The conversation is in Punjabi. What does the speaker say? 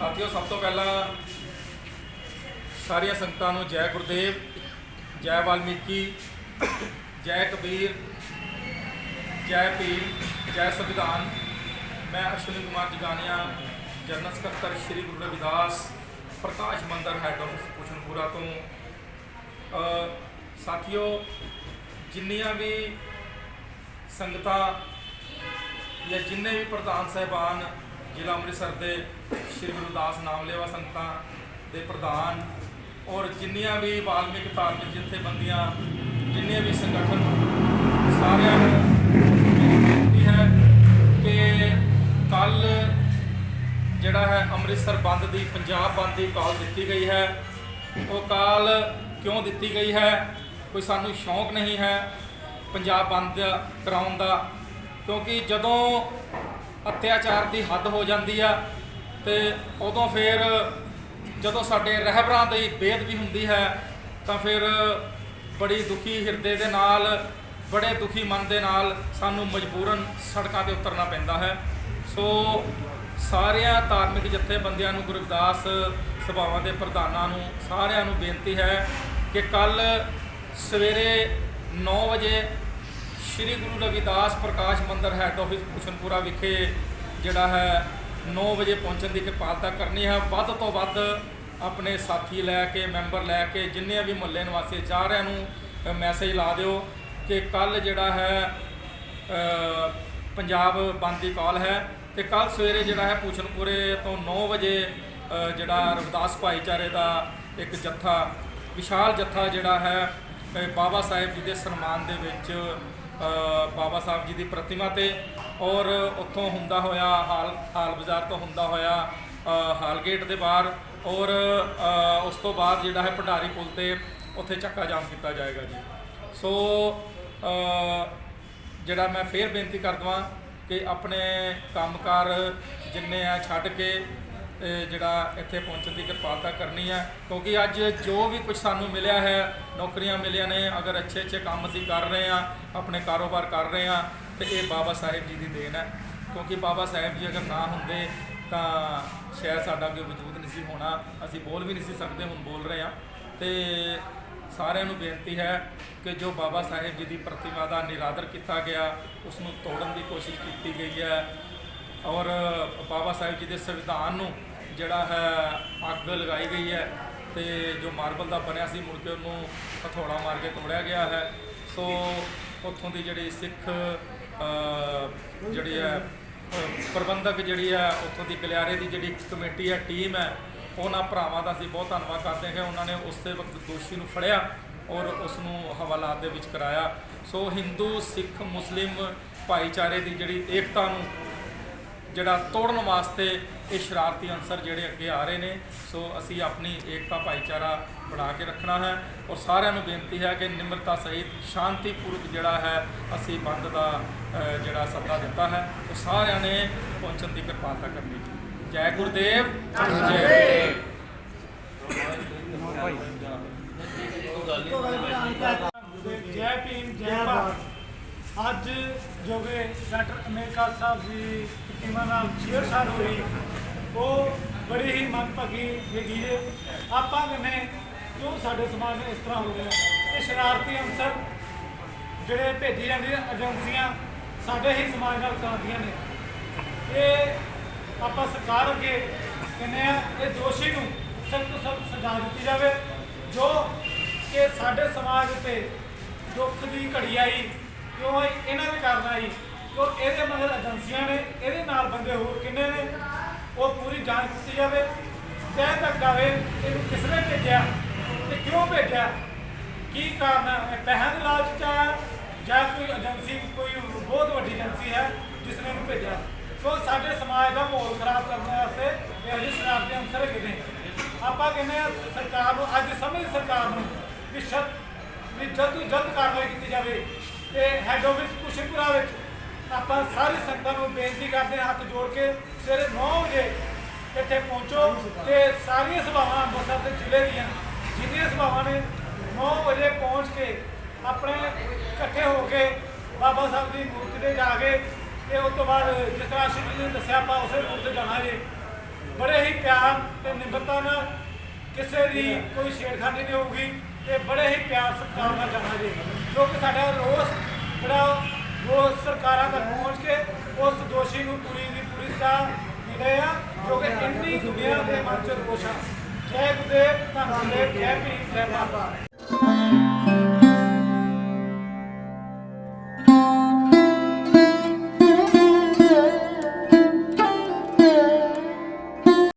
ਸਾਥੀਓ, ਸਭ ਤੋਂ ਪਹਿਲਾਂ ਸਾਰੀਆਂ ਸੰਗਤਾਂ ਨੂੰ ਜੈ ਗੁਰਦੇਵ, ਜੈ ਵਾਲਮੀਕੀ, ਜੈ ਕਬੀਰ, ਜੈ ਪੀਰ, ਜੈ ਸੰਵਿਧਾਨ। ਮੈਂ ਅਸ਼ਵਨੀ ਕੁਮਾਰ ਜਗਾਨੀਆ, ਜਨਰਲ ਸਕੱਤਰ ਸ੍ਰੀ ਗੁਰੂ ਰਵਿਦਾਸ, ਪ੍ਰਕਾਸ਼ ਮੰਦਰ ਹੈਡ ਆਫਿਸ ਕੁਸ਼ਨਪੁਰਾ ਤੋਂ। ਸਾਥੀਓ, ਜਿੰਨੀਆਂ ਵੀ ਸੰਗਤਾਂ ਜਾਂ ਜਿੰਨੇ ਵੀ ਪ੍ਰਧਾਨ ਸਹਿਬਾਨ ਜ਼ਿਲ੍ਹਾ ਅੰਮ੍ਰਿਤਸਰ ਦੇ ਸ੍ਰੀ ਗੁਰਦਾਸ ਨਾਮਲੇਵਾ ਸੰਗਤਾਂ ਦੇ ਪ੍ਰਧਾਨ ਔਰ ਜਿੰਨੀਆਂ ਵੀ ਵਾਲਮੀਕ ਧਾਰਮਿਕ ਜਥੇਬੰਦੀਆਂ, ਜਿੰਨੇ ਵੀ ਸੰਗਠਨ ਸਾਰਿਆਂ ਨੂੰ ਬੇਨਤੀ ਹੈ ਕਿ ਕੱਲ ਜਿਹੜਾ ਹੈ ਅੰਮ੍ਰਿਤਸਰ ਬੰਦ ਦੀ, ਪੰਜਾਬ ਬੰਦ ਦੀ ਕਾਲ ਦਿੱਤੀ ਗਈ ਹੈ। ਉਹ ਕਾਲ ਕਿਉਂ ਦਿੱਤੀ ਗਈ ਹੈ? ਕੋਈ ਸਾਨੂੰ ਸ਼ੌਂਕ ਨਹੀਂ ਹੈ ਪੰਜਾਬ ਬੰਦ ਕਰਾਉਣ ਦਾ, ਕਿਉਂਕਿ ਜਦੋਂ ਅਤਿਆਚਾਰ ਦੀ ਹੱਦ ਹੋ ਜਾਂਦੀ ਆ ਤੇ ਉਦੋਂ ਫਿਰ ਜਦੋਂ ਸਾਡੇ ਰਹਿਬਰਾਂ ਦੀ ਬੇਅਦਬੀ ਹੁੰਦੀ ਹੈ, ਤਾਂ ਫਿਰ ਬੜੀ ਦੁਖੀ ਹਿਰਦੇ ਦੇ ਨਾਲ, ਬੜੇ ਦੁਖੀ ਮਨ ਦੇ ਨਾਲ ਸਾਨੂੰ ਮਜਬੂਰਨ ਸੜਕਾਂ ਤੇ ਉਤਰਨਾ ਪੈਂਦਾ ਹੈ। ਸੋ ਸਾਰਿਆਂ ਧਾਰਮਿਕ ਜਥੇਬੰਦੀਆਂ ਨੂੰ ਗੁਰਦਾਸ ਸਭਾਵਾਂ ਦੇ ਪ੍ਰਧਾਨਾਂ ਨੂੰ ਸਾਰਿਆਂ ਨੂੰ ਬੇਨਤੀ ਹੈ ਕਿ ਕੱਲ ਸਵੇਰੇ 9 ਵਜੇ ਸ਼੍ਰੀ ਗੁਰੂ ਰਵਿਦਾਸ ਪ੍ਰਕਾਸ਼ ਮੰਦਰ ਹੈੱਡ ਆਫਿਸ ਕੁਸ਼ਨਪੁਰਾ ਵਿਖੇ ਜਿਹੜਾ ਹੈ 9 ਵਜੇ ਪਹੁੰਚਣ ਦੀ ਕਿਰਪਾਲਤਾ ਕਰਨੀ ਹੈ। ਵੱਧ ਤੋਂ ਵੱਧ ਆਪਣੇ ਸਾਥੀ ਲੈ ਕੇ, ਮੈਂਬਰ ਲੈ ਕੇ, ਜਿੰਨੇ ਵੀ ਮੁਹੱਲੇ ਨਿਵਾਸੀ ਸਾਰਿਆਂ ਨੂੰ ਮੈਸੇਜ ਲਾ ਦਿਓ ਕਿ ਕੱਲ ਜਿਹੜਾ ਹੈ ਪੰਜਾਬ ਬੰਦ ਦੀ ਕਾਲ ਹੈ ਤੇ ਕੱਲ ਸਵੇਰੇ ਜਿਹੜਾ ਹੈ ਪੂਛਨਪੁਰੇ ਤੋਂ 9 ਵਜੇ ਜਿਹੜਾ ਰਵਿਦਾਸ ਭਾਈਚਾਰੇ ਦਾ ਇੱਕ ਜੱਥਾ, ਵਿਸ਼ਾਲ ਜੱਥਾ ਜਿਹੜਾ ਹੈ ਬਾਬਾ ਸਾਹਿਬ ਜੀ ਦੇ ਸਨਮਾਨ ਦੇ ਵਿੱਚ ਬਾਬਾ ਸਾਹਿਬ ਜੀ ਦੀ ਪ੍ਰਤਿਮਾ ਤੇ ਔਰ ਉੱਥੋਂ ਹੁੰਦਾ ਹੋਇਆ ਹਾਲ ਹਾਲ ਬਾਜ਼ਾਰ ਤੋਂ ਹੁੰਦਾ ਹੋਇਆ ਹਾਲ ਗੇਟ ਦੇ ਬਾਹਰ ਔਰ ਉਸ ਤੋਂ ਬਾਅਦ ਜਿਹੜਾ ਹੈ ਭੰਡਾਰੀ ਪੁਲ ਤੇ ਉੱਥੇ ਚੱਕਾ ਜਾਮ ਕੀਤਾ ਜਾਏਗਾ ਜੀ। ਸੋ ਜਿਹੜਾ ਮੈਂ ਫੇਰ ਬੇਨਤੀ ਕਰ ਦਵਾਂ ਕਿ ਆਪਣੇ ਕੰਮਕਾਰ ਜਿੰਨੇ ਆ ਛੱਡ ਕੇ ਜਿਹੜਾ ਇੱਥੇ ਪਹੁੰਚਣ ਦੀ ਕਿਰਪਾਲਤਾ ਕਰਨੀ ਹੈ। ਕਿਉਂਕਿ ਅੱਜ ਜੋ ਵੀ ਕੁਝ ਸਾਨੂੰ ਮਿਲਿਆ ਹੈ, ਨੌਕਰੀਆਂ ਮਿਲੀਆਂ ਨੇ, ਅਗਰ ਅੱਛੇ ਅੱਛੇ ਕੰਮ ਅਸੀਂ ਕਰ ਰਹੇ ਆ ਆਪਣੇ ਕਾਰੋਬਾਰ ਕਰ ਰਹੇ ਆ ਤੇ ਇਹ ਬਾਬਾ ਸਾਹਿਬ ਜੀ ਦੀ ਦੇਣ ਹੈ। ਕਿਉਂਕਿ ਬਾਬਾ ਸਾਹਿਬ ਜੀ ਅਗਰ ਨਾ ਹੁੰਦੇ, ਤਾਂ ਸ਼ਾਇਦ ਸਾਡਾ ਕੋਈ ਵਜੂਦ ਨਹੀਂ ਸੀ ਹੋਣਾ। ਅਸੀਂ ਬੋਲ ਵੀ ਨਹੀਂ ਸੀ ਸਕਦੇ, ਹੁਣ ਬੋਲ ਰਹੇ ਆ ਤੇ ਸਾਰਿਆਂ ਨੂੰ ਬੇਨਤੀ ਹੈ ਕਿ ਜੋ ਬਾਬਾ ਸਾਹਿਬ ਜੀ ਦੀ ਪ੍ਰਤਿਮਾ ਦਾ ਨਿਰਾਦਰ ਕੀਤਾ ਗਿਆ, ਉਸ ਨੂੰ ਤੋੜਨ ਦੀ ਕੋਸ਼ਿਸ਼ ਕੀਤੀ ਗਈ ਹੈ। ਔਰ ਬਾਬਾ ਸਾਹਿਬ ਜੀ ਦੇ ਸੰਵਿਧਾਨ ਨੂੰ ਜਿਹੜਾ ਹੈ, ਅੱਗ ਲਗਾਈ ਗਈ ਹੈ ਤੇ ਜੋ ਮਾਰਬਲ ਦਾ ਬਣਿਆ ਸੀ, ਮੁੜ ਕੇ ਉਹਨੂੰ ਹਥੌੜਾ ਮਾਰ ਕੇ ਤੋੜਿਆ ਗਿਆ ਹੈ। ਸੋ ਉੱਥੋਂ ਦੀ ਜਿਹੜੀ ਸਿੱਖ ਜਿਹੜੀ ਹੈ ਪ੍ਰਬੰਧਕ ਜਿਹੜੀ ਹੈ, ਉੱਥੋਂ ਦੀ ਗਲਿਆਰੇ ਦੀ ਜਿਹੜੀ ਕਮੇਟੀ ਹੈ, ਟੀਮ ਹੈ, ਉਹਨਾਂ ਭਰਾਵਾਂ ਦਾ ਅਸੀਂ ਬਹੁਤ ਧੰਨਵਾਦ ਕਰਦੇ ਹਾਂ। ਉਹਨਾਂ ਨੇ ਉਸੇ ਵਕਤ ਦੋਸ਼ੀ ਨੂੰ ਫੜਿਆ ਔਰ ਉਸ ਨੂੰ ਹਵਾਲਾਤ ਦੇ ਵਿੱਚ ਕਰਾਇਆ। ਸੋ ਹਿੰਦੂ, ਸਿੱਖ, ਮੁਸਲਿਮ ਭਾਈਚਾਰੇ ਦੀ ਜਿਹੜੀ ਏਕਤਾ ਨੂੰ ਜਿਹੜਾ ਤੋੜਨ ਵਾਸਤੇ ਇਹ ਸ਼ਰਾਰਤੀ ਅੰਸਰ ਜਿਹੜੇ ਅੱਗੇ ਆ ਰਹੇ ਨੇ, ਸੋ ਅਸੀਂ ਆਪਣੀ ਏਕਤਾ ਭਾਈਚਾਰਾ ਬਣਾ ਕੇ ਰੱਖਣਾ ਹੈ ਔਰ ਸਾਰਿਆਂ ਨੂੰ ਬੇਨਤੀ ਹੈ ਕਿ ਨਿਮਰਤਾ ਸਹਿਤ ਸ਼ਾਂਤੀਪੂਰਵਕ ਜਿਹੜਾ ਹੈ, ਅਸੀਂ ਬੰਦ ਦਾ ਜਿਹੜਾ ਸੱਦਾ ਦਿੱਤਾ ਹੈ। ਉਹ ਸਾਰਿਆਂ ਨੇ ਪਹੁੰਚਣ ਦੀ ਕਿਰਪਾਲਤਾ ਕਰਨੀ ਜੈ। ਗੁਰਦੇਵ, ਜੈ ਜੈ ਭੀਮ, ਜੈ ਭਾਰਤ। ਅੱਜ ਜੋ ਕਿ ਡਾਕਟਰ ਅਮੇਰਿਕਾ ਸਾਹਿਬ ਦੀ ਪ੍ਰਤਿਮਾ ਨਾਲ ਛੇੜਛਾੜ ਹੋਈ ਉਹ ਬੜੀ ਹੀ ਮੰਦਭਾਗੀ ਹੈਗੀ ਹੈ। ਆਪਾਂ ਕਹਿੰਦੇ ਕਿਉਂ ਸਾਡੇ ਸਮਾਜ में ਇਸ ਤਰ੍ਹਾਂ ਹੋ ਗਿਆ ਇਹ ਸ਼ਰਾਰਤੀ ਅੰਸਰ ਜਿਹੜੇ ਭੇਜੀ ਜਾਂਦੀਆਂ ਏਜੰਸੀਆਂ ਸਾਡੇ ਹੀ ਸਮਾਜ ਨਾਲ ਕਰਾਉਂਦੀਆਂ ਨੇ। ਇਹ ਆਪਾਂ ਸਰਕਾਰ ਅੱਗੇ ਕਹਿੰਦੇ ਆ ਇਹ ਦੋਸ਼ੀ ਨੂੰ ਸਖਤ ਸਖਤ ਸਜ਼ਾ ਦਿੱਤੀ ਜਾਵੇ, ਜੋ ਕਿ ਸਾਡੇ ਸਮਾਜ 'ਤੇ ਦੁੱਖ ਦੀ ਘੜੀ ਆਈ ਕਿਉਂ ਆਈ ਇਹਨਾਂ ਦੇ ਕਾਰਨ ਆਈ ਕਿਉਂ ਇਹਦੇ ਮਗਰ ਏਜੰਸੀਆਂ ਨੇ, ਇਹਦੇ ਨਾਲ ਬੰਦੇ ਹੋਰ ਕਿੰਨੇ ਨੇ? ਉਹ ਪੂਰੀ ਜਾਂਚ ਕੀਤੀ ਜਾਵੇ। ਤੈਅ ਤੱਕ ਜਾਵੇ, ਇਹਨੂੰ ਕਿਸ ਨੇ ਭੇਜਿਆ ਤੇ ਕਿਉਂ ਭੇਜਿਆ? ਕੀ ਕਾਰਨ ਹੈ ਇਹ ਪੈਸਿਆਂ ਦੇ ਲਾਲਚ ਚ ਆਇਆ ਜਾਂ ਕੋਈ ਏਜੰਸੀ, ਕੋਈ ਬਹੁਤ ਵੱਡੀ ਏਜੰਸੀ ਹੈ ਜਿਸ ਨੇ ਇਹਨੂੰ ਭੇਜਿਆ? ਸੋ ਸਾਡੇ ਸਮਾਜ ਦਾ ਮਾਹੌਲ ਖਰਾਬ ਕਰਨ ਵਾਸਤੇ ਇਹੋ ਜਿਹੇ ਸ਼ਰਾਰਤੀ ਅੰਸਰ ਹੈਗੇ ਨੇ? ਆਪਾਂ ਕਹਿੰਦੇ ਆ ਸਰਕਾਰ ਨੂੰ, ਅੱਜ ਸਮਝ ਸਰਕਾਰ ਨੂੰ ਵੀ ਸ਼ਤ ਵੀ ਜਲਦ ਤੋਂ ਜਲਦ ਕਾਰਵਾਈ ਕੀਤੀ ਜਾਵੇ। ਤੇ ਹੈੱਡ ਆਫਿਸ ਕੁਸ਼ਨਪੁਰਾ ਵਿੱਚ ਆਪਾਂ ਸਾਰੀ ਸੰਗਤਾਂ ਨੂੰ ਬੇਨਤੀ ਕਰਦੇ ਹਾਂ, ਹੱਥ ਜੋੜ ਕੇ ਸਵੇਰੇ 9 ਵਜੇ ਇੱਥੇ ਪਹੁੰਚੋ ਤੇ ਸਾਰੀਆਂ ਸਭਾਵਾਂ ਅੰਮ੍ਰਿਤਸਰ ਦੇ ਜ਼ਿਲ੍ਹੇ ਦੀਆਂ, ਜਿੰਨੀਆਂ ਸਭਾਵਾਂ ਨੇ 9 ਵਜੇ ਪਹੁੰਚ ਕੇ ਆਪਣੇ ਇਕੱਠੇ ਹੋ ਕੇ ਬਾਬਾ ਸਾਹਿਬ ਦੀ ਮੂਰਤੀ ਤੇ ਜਾ ਕੇ ਤੇ ਉਸ ਤੋਂ ਬਾਅਦ ਜਿਸ ਤਰ੍ਹਾਂ ਸ਼੍ਰੀ ਜੀ ਨੇ ਦੱਸਿਆ, ਆਪਾਂ ਉਸੇ ਮੂਰਤੀ ਤੇ ਜਾਣਾ ਜੇ। ਬੜੇ ਹੀ ਪਿਆਰ ਤੇ ਨਿਮਰਤਾ ਨਾਲ ਕਿਸੇ ਦੀ ਕੋਈ ਛੇੜਖਾਨੀ ਨਹੀਂ ਹੋਊਗੀ। ਤੇ ਬੜੇ ਹੀ ਪਿਆਰ ਸਤਿਕਾਰ ਨਾਲ ਜਾਣਾ ਜੀ। ਕਿਉਂਕਿ ਸਾਡਾ ਰੋਸ, ਜਿਹੜਾ ਉਹ ਸਰਕਾਰਾਂ ਤੱਕ ਪਹੁੰਚ ਕੇ ਉਸ ਦੋਸ਼ੀ ਨੂੰ ਪੂਰੀ ਦੀ ਪੂਰੀ ਸਜ਼ਾ ਮਿਲੇ ਆ, ਜੋ ਕਿ ਇੰਨੀ ਦੁਨੀਆ ਦੇ ਮਨ ਚ ਰੋਸ਼ ਆ। ਜੈ ਗੁਰਦੇਵ, ਧੰਨ ਗੁਰਦੇਵ, ਜੈ ਭੀਮ, ਜੈ ਭਾਰਤ